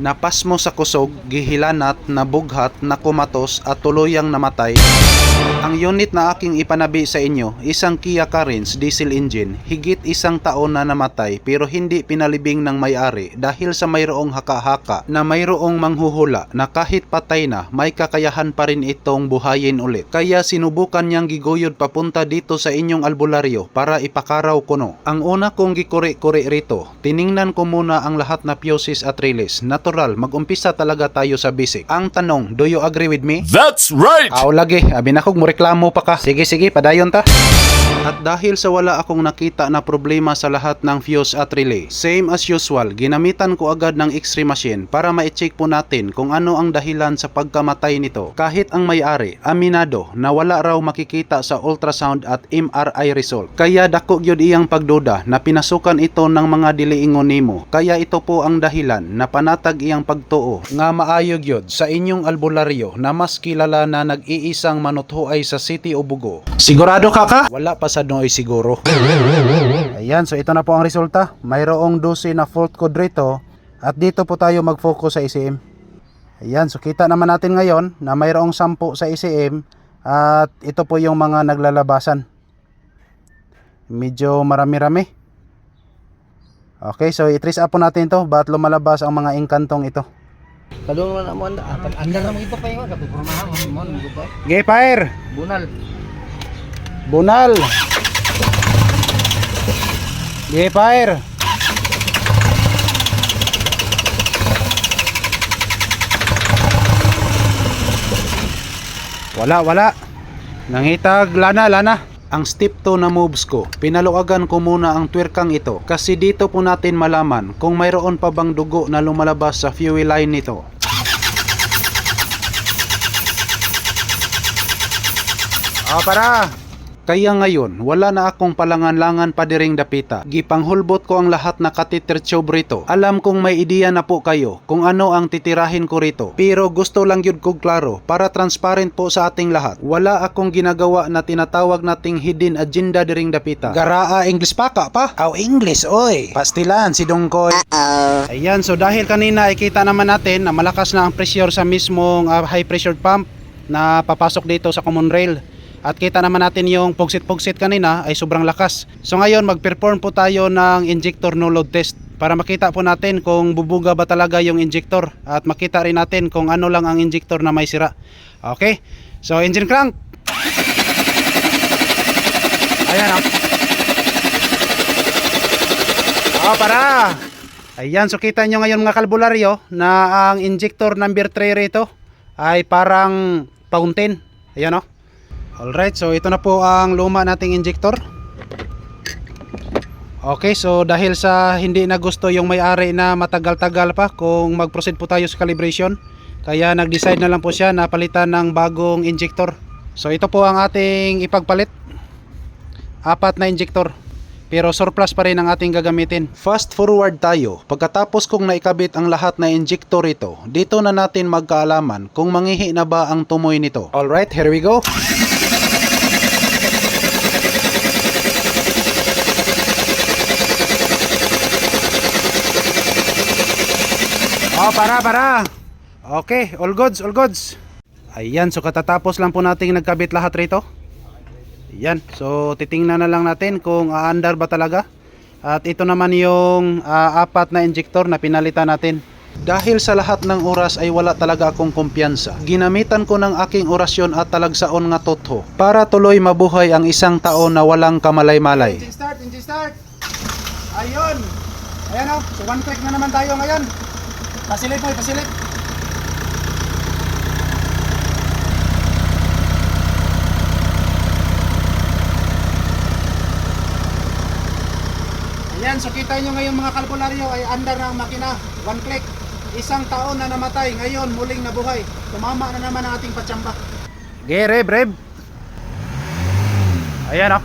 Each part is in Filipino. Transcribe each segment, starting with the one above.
Napas mo sa kusog, gihilanat, nabughat, nakumatos at tuluyang namatay. Ang unit na aking ipanabi sa inyo, isang Kia Carens diesel engine, higit isang taon na namatay pero hindi pinalibing ng may-ari dahil sa mayroong haka-haka na mayroong manghuhula na kahit patay na, may kakayahan pa rin itong buhayin ulit. Kaya sinubukan niyang giguyod papunta dito sa inyong albularyo para ipakaraw kuno. Ang una kong gikuri-kuri rito, tiningnan ko muna ang lahat na fuses at relays. Natural, mag-umpisa talaga tayo sa basic. Ang tanong, do you agree with me? That's right! Aw lagi, abi na kog mo reklamo pa ka. Sige sige, padayon ta. At dahil sa wala akong nakita na problema sa lahat ng fuse at relay, same as usual, ginamitan ko agad ng x-ray machine para ma-check po natin kung ano ang dahilan sa pagkamatay nito. Kahit ang may-ari, aminado na wala raw makikita sa ultrasound at MRI result. Kaya dako gyud iyang pagduda na pinasukan ito ng mga diliingon nimo. Kaya ito po ang dahilan na panatag iyang pagtuo nga maayo gyud sa inyong albularyo na mas kilala na nag-iisang manuthuay sa City o Bugo. Sigurado ka ka? Wala pa sa noy siguro. Ayan, so ito na po ang resulta. Mayroong 12 na fault code rito at dito po tayo mag-focus sa ECM. Ayan, so kita naman natin ngayon na mayroong 10 sa ECM at ito po yung mga naglalabasan. Medyo marami-rami. Okay, so i-trace up po natin to ba't lumalabas ang mga engkantong ito. Kadung na mo anda. Pag anda na mo ito pa yun. Kapag pumahan mo mo pa. Gay fire! Bunal. Bunal! Gay fire! Wala, wala. Nangitag, lana, lana. Ang step 2 na moves ko, pinaluagan ko muna ang twerkang ito kasi dito po natin malaman kung mayroon pa bang dugo na lumalabas sa fuel line nito. Ah, para! Kaya ngayon, wala na akong palangan-langan pa diring dapita. Gipanghulbot ko ang lahat na katiter tube rito. Alam kong may ideya na po kayo kung ano ang titirahin ko rito. Pero gusto lang yun kong klaro para transparent po sa ating lahat. Wala akong ginagawa na tinatawag nating hidden agenda diring dapita. Garaa English pa ka pa? Aw English, oy! Pastilan si Dongkoy. Ayan, so dahil kanina ikita naman natin na malakas na ang pressure sa mismong ah, high pressure pump na papasok dito sa common rail. At kita naman natin yung pugsit-pugsit kanina ay sobrang lakas. So ngayon mag-perform po tayo ng injector no load test para makita po natin kung bubuga ba talaga yung injector at makita rin natin kung ano lang ang injector na may sira. Okay? So engine crank. Ayan oh. Oh, para. Ayan, so kita nyo ngayon mga kalbularyo na ang injector number 3 rito ay parang fountain. Ayan oh. Alright, so ito na po ang luma nating injector. Okay, so dahil sa hindi na gusto yung may-ari na matagal-tagal pa kung mag-proceed po tayo sa calibration, kaya nag-decide na lang po siya na palitan ng bagong injector. So ito po ang ating ipagpalit. Apat na injector. Pero surplus pa rin ang ating gagamitin. Fast forward tayo. Pagkatapos kong naikabit ang lahat na injector ito, dito na natin magkaalaman kung mangihi na ba ang tumoy nito. Alright, here we go. Oh, para, para. Okay, all goods, all goods. Ayan, so katatapos lang po nating nagkabit lahat rito. Ayan, so titingnan na lang natin kung aandar ba talaga. At ito naman yung ah, apat na injector na pinalitan natin. Dahil sa lahat ng oras ay wala talaga akong kumpiyansa. Ginamitan ko ng aking orasyon at talagsaon nga totho para tuloy mabuhay ang isang taon na walang kamalay-malay. Engine start, engine start. Ayun. Ayan o, so one click na naman tayo ngayon. Pasilip mo, pasilip. Ayan, so kita nyo ngayon mga kalkularyo ay under ang makina. One click. Isang taon na namatay. Ngayon, muling nabuhay. Tumama na naman ang ating patsamba. Gereb, reb. Ayan o.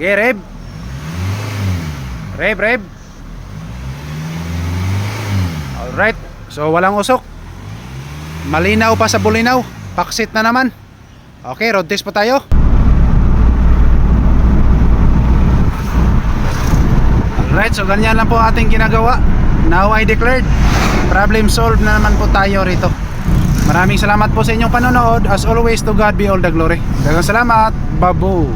Gereb. Reb, reb. Alright. So, walang usok. Malinaw pa sa bulinaw. Paksit na naman. Okay, road test po tayo. Alright, so ganyan lang po ating ginagawa. Now I declared problem solved na naman po tayo rito. Maraming salamat po sa inyong panonood. As always, to God be all the glory. Dagang salamat. Babo.